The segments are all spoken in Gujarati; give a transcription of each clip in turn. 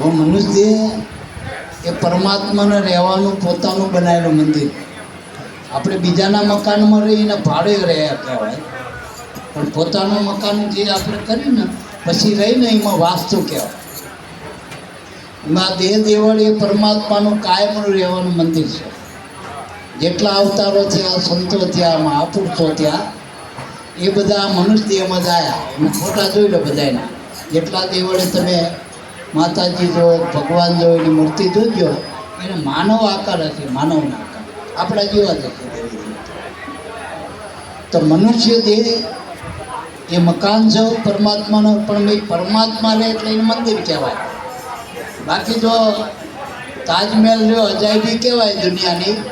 હવે મનુષ્ય એ પરમાત્માને રહેવાનું પોતાનું બનાવેલું મંદિર. આપણે બીજાના મકાનમાં રહીને ભાડે રહ્યા કહેવાય. પણ પોતાનું મકાન જે આપણે કરીને પછી રહીને એમાં વાસ્તુ કહેવાય. એમાં દેહ દેવળ એ પરમાત્માનું કાયમનું રહેવાનું મંદિર છે. જેટલા અવતારો થયા, સંતો થયા, મહાપુરુષો થયા, એ બધા મનુષ્ય દેહમાં જ આવ્યા એમાં ફોટા જોઈ લો બધાના જેટલા દેવળે તમે માતાજી જો, ભગવાન જો, એની મૂર્તિ જોજો. એને માનવ આકાર હશે, માનવના આકાર. આપણા જેવા જ હશે. તો મનુષ્ય દેહ એ મકાન છે, પરમાત્માનો, પણ ભાઈ પરમાત્મા રહે એટલે એને મંદિર કહેવાય. બાકી જો તાજમહેલ રહ્યો, અજાયબી કહેવાય દુનિયાની.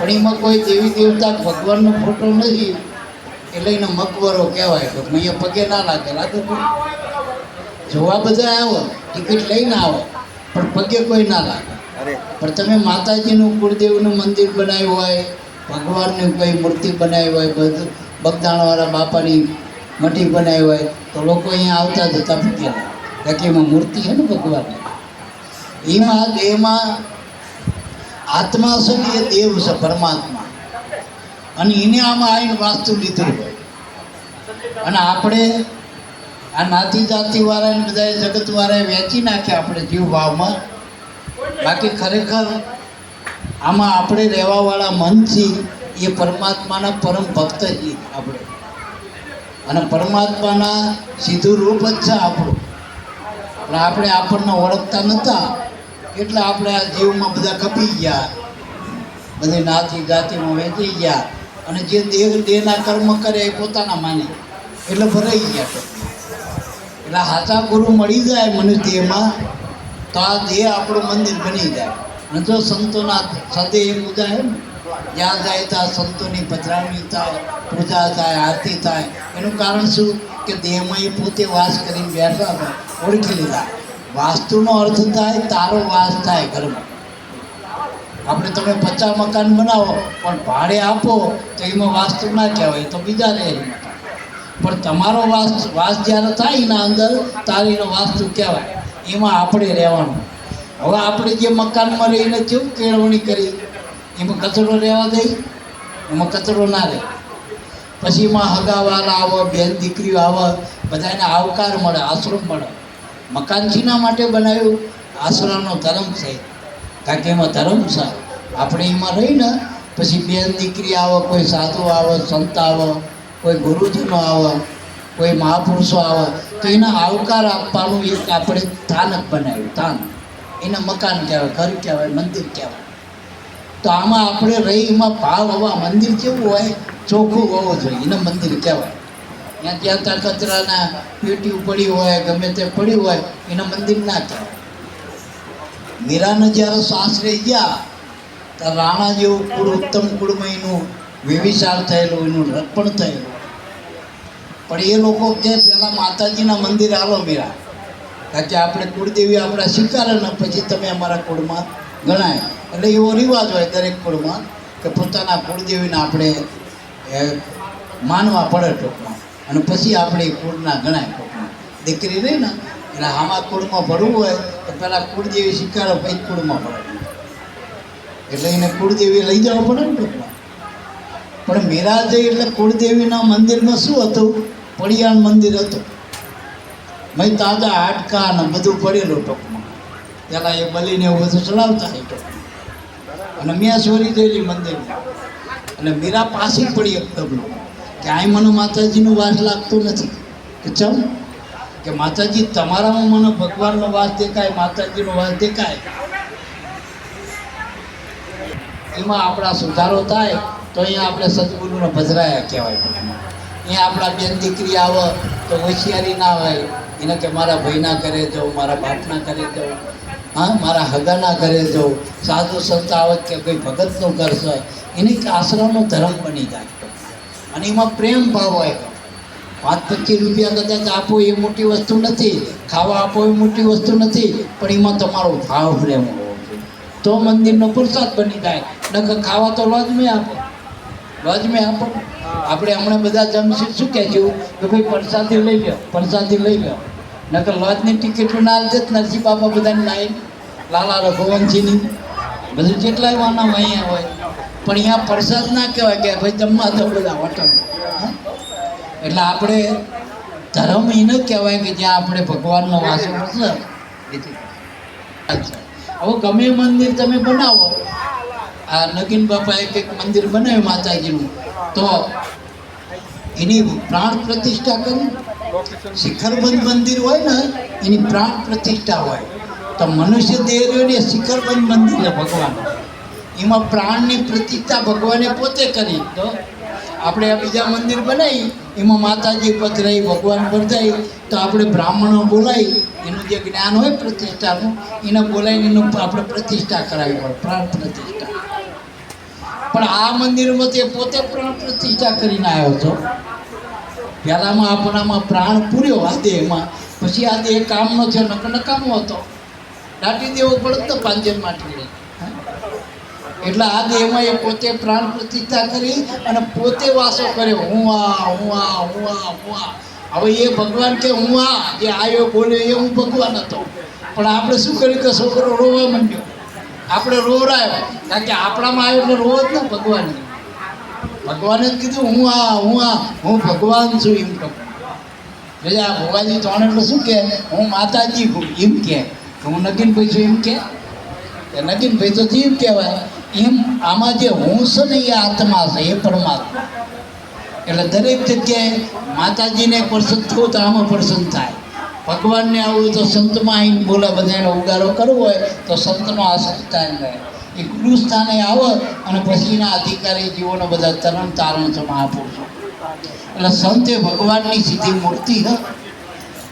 પણ એમાં કોઈ દેવી દેવતા ભગવાનનો ફોટો નથી. એટલે એને મકબરો કહેવાય. તો અહીંયા પગે ના લાગે. લાગે? જોવા બધા આવો ટિકિટ લઈને આવો પણ પગે કોઈ ના લાગે. પણ તમે માતાજીનું કુળદેવનું મંદિર બનાવ્યું હોય ભગવાનની કોઈ મૂર્તિ બનાવી હોય બધું બગદાણવાળા બાપાની મટી બનાવી હોય તો લોકો અહીંયા આવતા જતા પગે. લાગે કે એમાં મૂર્તિ છે ને ભગવાનની? એમાં દેહમાં આત્મા છે ને એ દેવ છે પરમાત્મા. અને એને આમાં આવીને વાસ્તુ લીધું હોય. અને આપણે આ નાતી જાતિવાળાને બધા જગતવાળાએ વેચી નાખ્યા આપણે જીવ ભાવમાં બાકી ખરેખર આમાં આપણે રહેવાવાળા મન મનથી એ પરમાત્માના પરમ ભક્ત છીએ આપણે. અને પરમાત્માના સીધું રૂપ જ છે આપણું. પણ આપણે આપણને ઓળખતા નહોતા એટલે આપણે આ જીવમાં બધા કપી ગયા. બધી નાતી જાતિમાં વેચી ગયા. અને જે દેહ દેહના કર્મ કરે એ પોતાના માને. એટલે ભરાઈ ગયા. એટલે હાચા ગુરુ મળી જાય મનુષ્યમાં તો આ દેહ આપણું મંદિર બની જાય. અને જો સંતોના એ પૂજા હે ને જ્યાં જાય ત્યાં સંતોની પધરાવણી થાય, પૂજા થાય, આરતી થાય. એનું કારણ શું? કે દેહમાં એ પોતે વાસ કરીને બેઠા હોય, ઓળખી લીધા. વાસ્તુનો અર્થ થાય, તારો વાસ થાય ઘરમાં. આપણે તમે પચાસ મકાન બનાવો, પણ ભાડે આપો, તો એમાં વાસ્તુ ના કહેવાય, તો બીજા રહે. પણ તમારો વાસ વાસ જ્યારે થાય એના અંદર તારીનો વાસ્તુ કહેવાય? એમાં આપણે રહેવાનું. હવે આપણે જે મકાનમાં રહીને કેવું કેળવણી કરી? એમાં કચરો રહેવા દઈ એમાં કચરો ના રહે. પછી એમાં હગાવાલા આવે, બેન દીકરીઓ આવે, બધાને આવકાર મળે, આશ્રમ મળે. મકાન શીના માટે બનાવ્યું? આશ્રમનો ધર્મ છે. કારણ કે એમાં ધર્મ છે. આપણે એમાં રહીને પછી બેન દીકરી આવે, કોઈ સાધુ આવે, સંત આવે કોઈ ગુરુજનો આવે, કોઈ મહાપુરુષો આવે, તો એને આવકાર આપવાનું એક આપણે સ્થાનક બનાવ્યું, સ્થાન. એને મકાન કહેવાય, ઘર કહેવાય, મંદિર કહેવાય. તો આમાં આપણે રહી, એમાં ભાવ હવા, મંદિર કેવું હોય? ચોખ્ખું હોવું જોઈએ, એને મંદિર કહેવાય. ત્યાં ત્યાં ત્યાં કચરાના પેટી પડી હોય, ગમે તે પડ્યું હોય, એને મંદિર ના કહેવાય. મીરાને જ્યારે સાસરે ગયા ત્યારે રાણા જેવું કુળ, ઉત્તમ કુળમાં એનું વ્યવિચાર થયેલું, એનું રક્ષણ થયેલું. પણ એ લોકો કે પહેલાં માતાજીના મંદિરે હાલો મીરા. કારણ કે આપણે કુળદેવી આપણા સ્વીકારે ને પછી તમે અમારા કુળમાં ગણાય. એટલે એવો રિવાજ હોય દરેક કુળમાં કે પોતાના કુળદેવીને આપણે માનવા પડે ટૂંકમાં. અને પછી આપણે એ કુળના ગણાય ટૂંકમાં. દીકરી રહી ને એટલે આમાં કુળમાં ભરવું હોય, તો પહેલાં કુળદેવી સ્વીકારો, પછી કુળમાં ભરે એટલે એને કુળદેવી લઈ જવા પડે ને ટૂંકમાં. પણ મેરાજે એટલે કુળદેવીના મંદિરમાં શું હતું? પડિયાણ મંદિર હતું. મેં તાજા હાડકા ને બધું પડેલું ટોકમાં. પેલા એ બલીને એવું બધું ચલાવતા એ અને મેં ચોરી ગયેલી મંદિરમાં. અને મીરા પાછી પડી એક ડબલું. કે આ મને માતાજીનો વાસ લાગતો નથી. કે ચમ? કે માતાજી, તમારામાં મને ભગવાનનો વાસ દેખાય, માતાજીનો વાસ દેખાય. એમાં આપણા સુધારો થાય. તો અહીંયા આપણે સદગુરુને ભજરાયા કહેવાય. અહીંયા આપણા બેન દીકરી આવે તો હોશિયારી ના હોય. એને કે મારા ભાઈના ઘરે જાઉં, મારા બાપના ઘરે જાઉં. હા, મારા હગાના ઘરે જાઉં. સાધુ સંત આવે કે કોઈ ભગતનું ઘર છે. એની આશ્રમનો ધર્મ બની જાય. અને એમાં પ્રેમ ભાવ હોય. પાંચ પચીસ રૂપિયા કદાચ આપો એ મોટી વસ્તુ નથી. ખાવા આપો એ મોટી વસ્તુ નથી. પણ એમાં તમારો ભાવ પ્રેમ હોવો તો મંદિરનો પુરસાદ બની જાય. નકર ખાવા તો લોજમાં આપો. લોજમાં આપો આપણે હમણાં બધા જમશીર શું કહે છે કે ભાઈ પ્રસાદી લઈ લો પ્રસાદી લઈ લો નકર લોજની ટિકિટો ના જ નરસિંહ બાપા બધાને લાઈન લાલા રઘુવંશીની બધું જેટલાય વાના અહીંયા હોય, પણ અહીંયા પ્રસાદ ના કહેવાય કે ભાઈ જમવા તો બધા હોટલ? એટલે આપણે ધર્મ એને કહેવાય કે જ્યાં આપણે ભગવાનનો વાસો અચ્છા. હવે ગમે મંદિર તમે બનાવો આ નગીન બાપાએ કંઈક મંદિર બનાવ્યું માતાજીનું. તો એની પ્રાણ પ્રતિષ્ઠા કરી. શિખરબંધ મંદિર હોય ને, એની પ્રાણ પ્રતિષ્ઠા હોય. તો મનુષ્ય દેહ રહ્યો શિખરબંધ મંદિર છે ભગવાન. એમાં પ્રાણની પ્રતિષ્ઠા ભગવાને પોતે કરી. તો આપણે આ બીજા મંદિર બનાવી, એમાં માતાજી પધરાઈ ભગવાન પધરાઈ તો આપણે બ્રાહ્મણો બોલાવી એનું જે જ્ઞાન હોય પ્રતિષ્ઠાનું, એને બોલાવીને એનું આપણે પ્રતિષ્ઠા કરાવી હોય, પ્રાણ પ્રતિષ્ઠા. પણ આ મંદિરમાં તે પોતે પ્રાણ પ્રતિષ્ઠા કરીને આવ્યો હતો. પહેલામાં આપણામાં પ્રાણ પૂર્યો આ દેહમાં. પછી આ દેહ કામનો છે નક નકામો હતો. દાટી દેવો પડત તો પાંજર માટી એટલે આ દેહમાં એ પોતે પ્રાણ પ્રતિષ્ઠા કરી અને પોતે વાસો કર્યો. હું આ હું આ હું આ હું આ. હવે એ ભગવાન કે હું આ, જે આવ્યો બોલ્યો એ હું ભગવાન હતો. પણ આપણે શું કર્યું કે છોકરો રોવા માંડ્યો. આપણે રોવરાયો કારણ કે આપણામાં આવ્યો એટલે રોવો જ ને ભગવાન ભગવાને જ કીધું, હું આ હું આ, હું ભગવાન છું એમ કહું. એટલે આ ભોગાજી ત્રણ એટલે શું કે હું માતાજી એમ કે હું નગીનભાઈ છું એમ કે નગીનભાઈ તો જીવ કહેવાય. એમ આમાં જે હું છે ને એ આત્મા છે, એ પરમાત્મા. એટલે દરેક જગ્યાએ માતાજીને પ્રસન્ન થવું તો આમાં પ્રસન્ન થાય. ભગવાનને આવું તો સંતમાં આવીને બોલે, બધાને ઉગારો કરવો હોય તો સંતનો થાય. રહે એ ગુરુ સ્થાને આવો અને પછીના અધિકારી જીવોનો બધા તરણ તારણ છે મહાપુરુષો. એટલે સંત ભગવાનની સીધી મૂર્તિ, હ.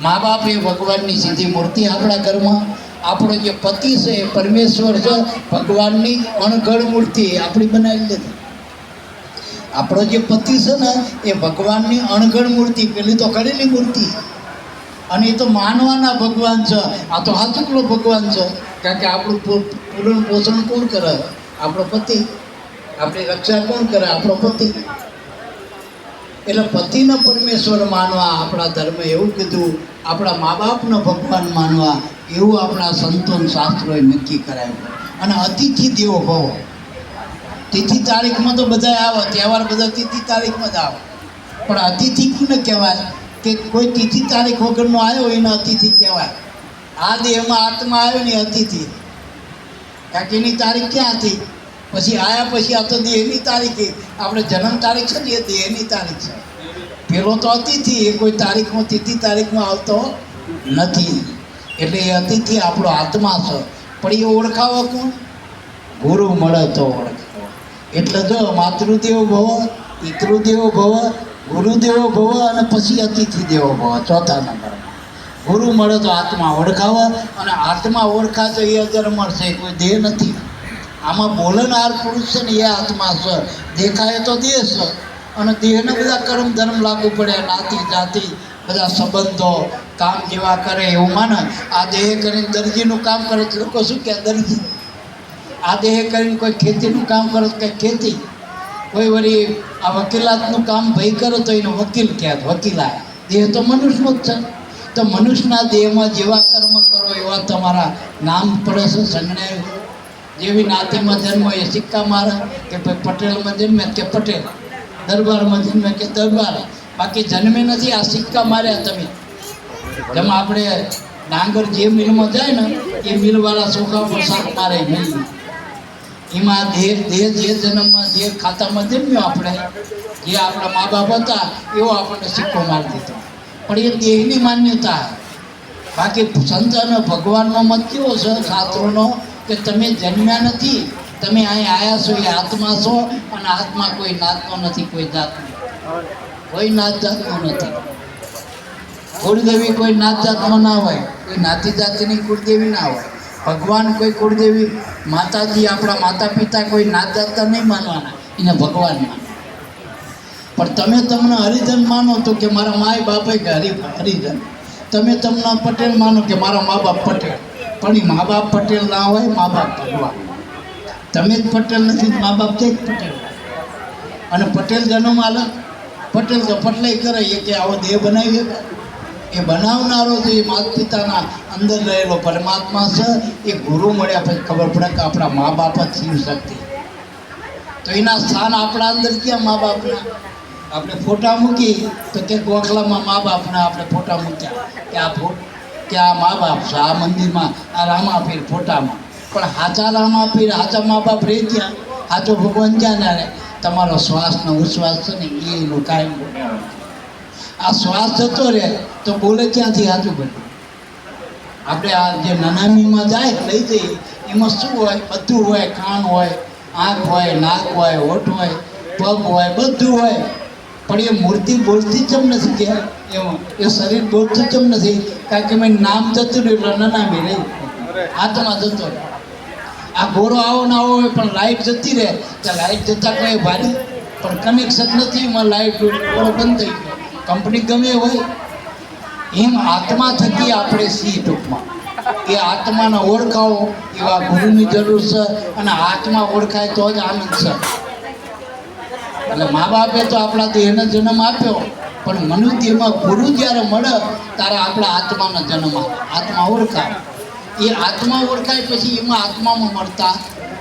મા બાપ એ ભગવાનની સીધી મૂર્તિ આપણા ઘરમાં. આપણો જે પતિ છે, એ પરમેશ્વર છે, ભગવાનની અણઘડ મૂર્તિ આપણી બનાવી લીધી. આપણો જે પતિ છે ને, એ ભગવાનની અણઘડ મૂર્તિ, પેલી તો કરેલી મૂર્તિ. અને એ તો માનવાના ભગવાન છે. આ તો હાથુકલો ભગવાન છે. કારણ કે આપણું પૂરણ પોષણ કોણ કરે? આપણો પતિ. આપણી રક્ષા કોણ કરે? આપણો પતિ. એટલે પતિને પરમેશ્વર માનવા આપણા ધર્મે એવું કીધું, આપણા મા બાપનો ભગવાન માનવા એવું આપણા સંતોન શાસ્ત્રોએ નક્કી કરાયું અને અતિથિ દેવો ભવ તિથિ તારીખમાં તો બધા આવે, તહેવાર બધા તિથિ તારીખમાં જ આવે. પણ અતિથિ કોને કહેવાય? કે કોઈ તિથિ તારીખ વગરનો આવ્યો એને અતિથિ કહેવાય. આ દેહમાં આત્મા આવ્યો ને અતિથિ. કારણ એની તારીખ ક્યાં હતી પછી આયા પછી આ તો દેહની તારીખ. આપણે જન્મ તારીખ છે ને એ દેહની તારીખ છે. પેલો તો અતિથિ, એ કોઈ તારીખમાં, તિથિ તારીખમાં આવતો નથી. એટલે એ અતિથિ આપણો આત્મા છે. પણ એ ઓળખાવો કોણ? ગુરુ મળે તો ઓળખાવો એટલે જો માતૃદેવ ભવ, પિતૃદેવ ભવ ગુરુદેવો ભવ અને પછી અતિથિ દેવો ભવ, ચોથા નંબર ગુરુ મળે તો આત્મા ઓળખાવા અને આત્મા ઓળખાતો એ અગર મળશે, કોઈ દેહ નથી. આમાં બોલનાર પુરુષ છે ને એ આત્મા છે. દેખાય તો દેહ છે. અને દેહને બધા કર્મ ધર્મ લાગુ પડે, નાતી, જાતિ, બધા સંબંધો, કામ જેવા કરે એવું માને. આ દેહ કરીને દરજીનું કામ કરે લોકો શું કહે? દરજી. આ દેહ કરીને કોઈ ખેતીનું કામ કરે તો કે ખેતી. કોઈ વળી આ વકીલાતનું કામ ભાઈ કરો તો એનો વકીલ કહે વકીલાય દેહ તો મનુષ્યનો જ છે. તો મનુષ્યના દેહમાં જેવા કર્મ કરો એવા તમારા નામ પડે છે સંજ્ઞાય જેવી નાતીમાં જન્મ એ સિક્કા મારે કે ભાઈ પટેલમાં જન્મે કે પટેલ. દરબારમાં જન્મે કે દરબાર. બાકી જન્મે નથી, આ સિક્કા માર્યા તમે. જેમ આપણે ડાંગર જે મિલમાં જાય ને, એ મિલવાળા ચોખા પર શાક મારે મિલ એમાં દેહ ધેર જે જન્મમાં જે ખાતામાં જન્મ્યો આપણે. જે આપણા મા બાપ હતા, એવો આપણને સિક્કો મારી દીધો. પણ એ દેહની માન્યતા. બાકી સંત અને ભગવાનનો મત કેવો છે? શાસ્ત્રોનો કે તમે જન્મ્યા નથી, તમે અહીં આવ્યા છો, એ આત્મા છો, અને આત્મા કોઈ નાતનો નથી, કોઈ જાતનો. કોઈ નાત જાતનો નથી. કુળદેવી કોઈ નાત જાતનો ના હોય. કોઈ નાતી જાતિની કુળદેવી ના હોય. ભગવાન કોઈ કુળદેવી માતાજી આપણા માતા પિતા કોઈ નાત જાતના નહીં માનવાના, એને ભગવાન માનો. પણ તમે તમને હરિજન માનો તો કે મારા માય બાપે કે હરિ હરિજન. તમે તમને પટેલ માનો કે મારા મા બાપ પટેલ. પણ એ મા બાપ પટેલ ના હોય, મા બાપ ભગવાન. તમે જ પટેલ નથી મા બાપ તે જ પટેલ. અને પટેલ જન્મ આલા. પટેલ તો પટલે કરે એ કે આવો દેહ બનાવી એ બનાવનારો જે માતા પિતાના અંદર રહેલો પરમાત્મા છે, એ ગુરુ મળ્યા પછી ખબર પડે કે આપણા મા બાપ જ શિવ શક્તિ. તો એના સ્થાન આપણા અંદર ક્યાં મા બાપના આપણે ફોટા મૂકી તો કે ગોખલામાં મા બાપના આપણે ફોટા મૂક્યા કે આ ફો, કે આ મા બાપ છે, આ મંદિરમાં, આ રામાપીર ફોટામાં. પણ હાચા રામાપીર, હાચા મા બાપ રહી ગયા. હાચો ભગવાન ક્યાં ના રહે? તમારો શ્વાસનો ઉશ્વાસ છે ને એનું કાયમ બન્યો આ શ્વાસ જતો રહે તો બોલે ક્યાંથી હાચું બને આપણે આ જે નનામીમાં જાય લઈ જઈએ, એમાં શું હોય? બધું હોય કાન હોય, આંખ હોય, નાક હોય, હોઠ હોય, પગ હોય, બધું હોય. પણ એ મૂર્તિ બોલતી ચમ નથી કે? એમાં, એ શરીર બોલતું ચમ નથી? કારણ કે મેં નામ જતું રહ્યું એટલે નનામી રહી. આત્મા જતો રહે આ ગોરો આવો ના આવો હોય, પણ લાઈટ જતી રહે. તો લાઈટ જતા કોઈ ભારી, પણ કનેક્શન નથી, એમાં લાઈટ ગોળો બંધ થઈ ગયો. કંપની ગમે હોય, એમ આત્મા થકી આપણે સી ટૂંકમાં. એ આત્માને ઓળખાવો એવા ગુરુની જરૂર છે અને આત્મા ઓળખાય તો જ આનંદ છે. એટલે મા બાપે તો આપણા દેહને જન્મ આપ્યો, પણ મનુષ્યમાં ગુરુ જ્યારે મળે, ત્યારે આપણા આત્માનો જન્મ આવે આત્મા ઓળખાય. એ આત્મા ઓળખાય પછી એમાં આત્મામાં મળતા.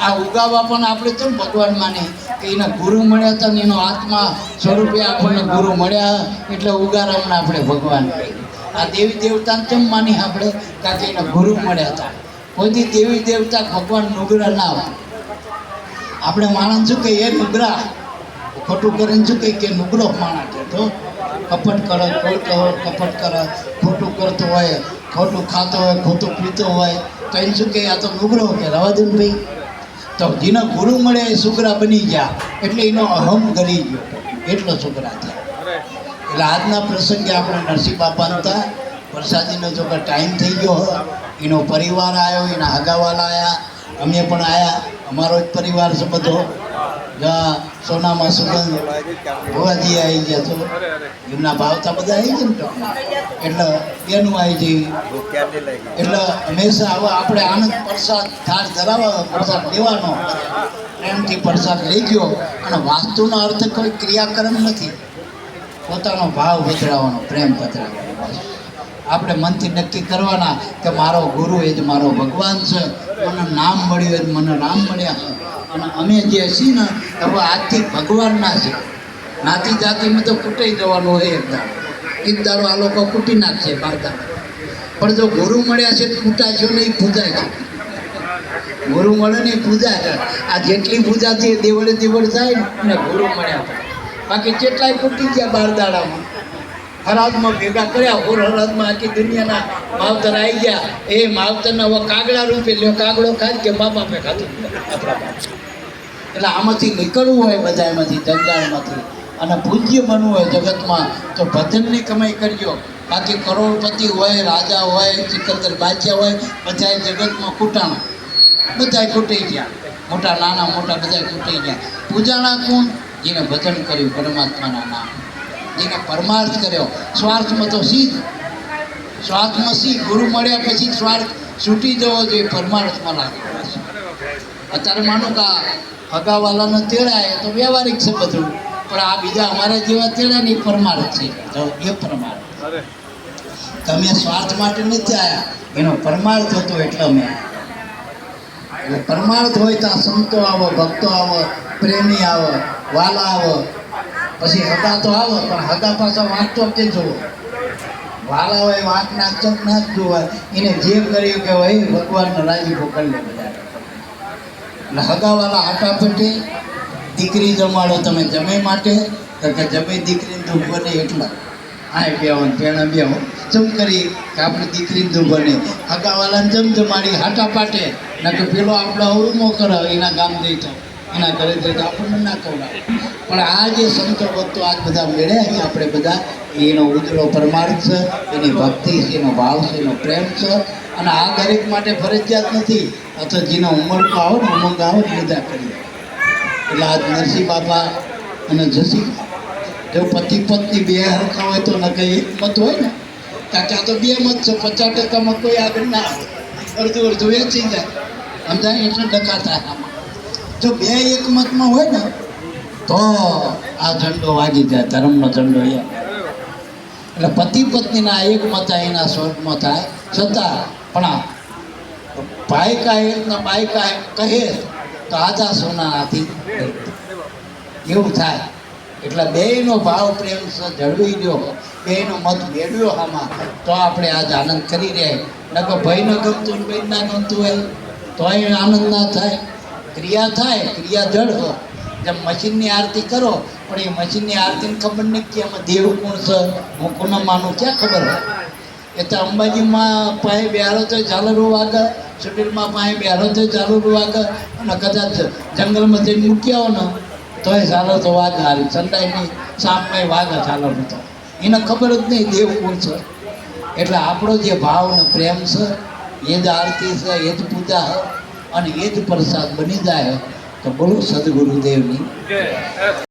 આ ઉગાવા પણ આપણે તો ભગવાન માને. એના ગુરુ મળ્યા હતા ને એનો આત્મા સ્વરૂપે આપણને ગુરુ મળ્યા એટલે ઉગારામને આપણે ભગવાન આ દેવી દેવતાને કેમ માની આપણે? કારણ કે એના ગુરુ મળ્યા હતા. કોઈથી દેવી દેવતા ભગવાન નુગરા ના હોય. આપણે માણસ શું એ નુગરા ખોટું કરીને શું કે નુગરો માણસ છે તો કપટ કરે કોઈ હોય કપટ કરે. ખોટું કરતો હોય, ખોટું ખાતો હોય, ખોટું પીતો હોય, તો એને શું કહે આ તો નુગરો કે રવા દે ને ભાઈ. તો જેના ગુરુ મળે એ છોકરા બની ગયા. એટલે એનો અહમ કરી ગયો. એટલો છોકરા થયા. એટલે આજના પ્રસંગે આપણે નરસિંહ બાપા હતા. વરસાદીનો જો ટાઈમ થઈ ગયો હોય એનો પરિવાર આવ્યો એના હગાવાલા આવ્યા અમે પણ આવ્યા અમારો જ પરિવાર છે બધો. જ્યાં સોનામાં સુગંધ ભુવાજી આવી ગયા તો એમના ભાવતા બધા આવી ગયા ને એટલે એનું આવી જઈ એટલે હંમેશા હવે આપણે આનંદ પ્રસાદ થાળ ધરાવવા પ્રસાદ લેવાનો. પ્રેમથી પ્રસાદ લઈ ગયો. અને વાસ્તુનો અર્થ કોઈ ક્રિયાક્રમ નથી. પોતાનો ભાવ બદલાવાનો પ્રેમ બદલાવાનો આપણે મનથી નક્કી કરવાના કે મારો ગુરુ એ જ મારો ભગવાન છે. મને નામ મળ્યું એ જ મને નામ મળ્યા. છે અને અમે જે છીએ ને, હવે આજથી ભગવાનના છે. નાતી જાતિમાં તો કૂટાઈ જવાનું હોય એક દાડો આ લોકો કૂટી નાખશે બારતા પણ જો ગુરુ મળ્યા છે તો ને નહીં પૂજાય છે. ગુરુ મળે ને એ પૂજા છે. આ જેટલી પૂજા છે એ દેવળે દેવળ થાય ને ગુરુ મળ્યા બાકી કેટલાય કૂટી ગયા બાર દાડામાં હરાજમાં ભેગા કર્યા ઓર હરાજમાં આખી દુનિયાના માવતર આવી ગયા. એ માવતરના કાગડા રૂપે લ્યો, કાગડો ખાય કે મા બાપે ખાધું? આપણા બાપ એટલે આમાંથી નીકળવું હોય બધા એમાંથી જંજાળમાંથી. અને પૂજ્ય બનવું હોય જગતમાં, તો ભજનની કમાઈ કરજો. બાકી કરોડપતિ હોય, રાજા હોય, સિકંદર બાદશાહ હોય બધાએ જગતમાં કૂટાણા. બધા ખૂટી ગયા. મોટા નાના, મોટા બધાએ ખૂટી ગયા. પૂજાણા કોણ? જેને ભજન કર્યું પરમાત્માના નામ. જેને પરમાર્થ કર્યો. સ્વાર્થમાં તો સી. સ્વાર્થમાં સી ગુરુ મળ્યા પછી સ્વાર્થ છૂટી જવો જોઈએ, પરમાર્થમાં લાગવો છે અત્યારે માનું કે હગાવાલાનો તેડાય તો વ્યવહારિક છે બધું પણ આ બીજા અમારા જેવા તેડા ને એ પરમાર્થ છે. એ પરમાર્થ તમે સ્વાર્થ માટે નથી આવ્યા એનો પરમાર્થ હતો એટલે અમે. એટલે પરમાર્થ હોય તો આ સંતો આવો ભક્તો આવો પ્રેમી આવો વાલા આવો. પછી હગા તો આવો પણ હગા પાછા વાંચતો કે જુઓ વાલા હોય વાંક ના ચક ના જ એને જે કર્યું કે ભાઈ ભગવાનનો રાજીપો કરી લે એટલે હગાવાલા આટા પેટે દીકરી જમાડો તમે જમે માટે તો કે જમે દીકરીને દુઃખ બને એટલા. આ બેહો પેણા બેહો ચમ કરી કે આપણે દીકરીને દુઃખ બને. હગાવાલાને જમ જમાડી, હાટા પાટે. ના કે પેલો આપણા અવરુમો કરાવે, એના ગામ જઈ તો એના ઘરે તો આપણને ના કવડાવે પણ આ જે સંતો ભક્તો આજ બધા મેળ્યા છે, આપણે બધા, એનો ઉજળો પરમાર્થ છે, એની ભક્તિ છે, એનો ભાવ છે, એનો પ્રેમ છે. અને આ દરેક માટે ફરજિયાત નથી, અથવા જેનો ઉંમર આવો ને ઉમંગ આવો ને બધા કરીએ. એટલે આજ નરસિંહ બાપા અને જસી, જો પતિ પત્ની બે હરખા હોય તો ન કઈ એક મત હોય ને? કાકા તો બે મત છે, પચાસ ટકામાં કોઈ આગળ ના આવે અડધું અડધું વેચી જાય. સમજાય? એટલે થાય આમાં. જો બે એક મતમાં હોય ને, તો આ ઝંડો વાગી જાય, ધર્મનો ઝંડો એ. એટલે પતિ પત્નીના એક મત એના સ્વર્ગમાં થાય. છતાં, પણ ભાઈ કાંઈ ને બાઈ કાંઈ કહે, તો આધા સોના હાથી એવું થાય. એટલે બેયનો ભાવ પ્રેમ જળવી ગયો, બેયનો મત મેળવ્યો આમાં તો આપણે આજ આનંદ કરી રહ્યા. નકર ભાઈને ગમતું ને ના ગમતું હોય, તો આનંદ ના થાય. ક્રિયા થાય, ક્રિયા જળ હોય. જેમ મશીનની આરતી કરો, પણ એ મશીનની આરતીને ખબર નહીં કે એમાં દેવ કોણ છે, હું કોને માનું, ક્યાં ખબર હોય? એ તો અંબાજીમાં પાસે બેહારો તો ઝાલરું વાગે સુટીલમાં પાસે બેહારો તો ઝાલરું વાગે અને કદાચ જંગલમાં જઈને મૂક્યા હો ને, તોય ચાલો તો વાઘ હારી સંડાઈની સાપમાં વાઘ ચાલો તો એને ખબર જ નહીં દેવ કોણ છે. એટલે આપણો જે ભાવ ને પ્રેમ છે, એ જ આરતી છે, એ જ પૂજા છે. અને એ જ પ્રસાદ બની જાય તો બોલો સદગુરુદેવની.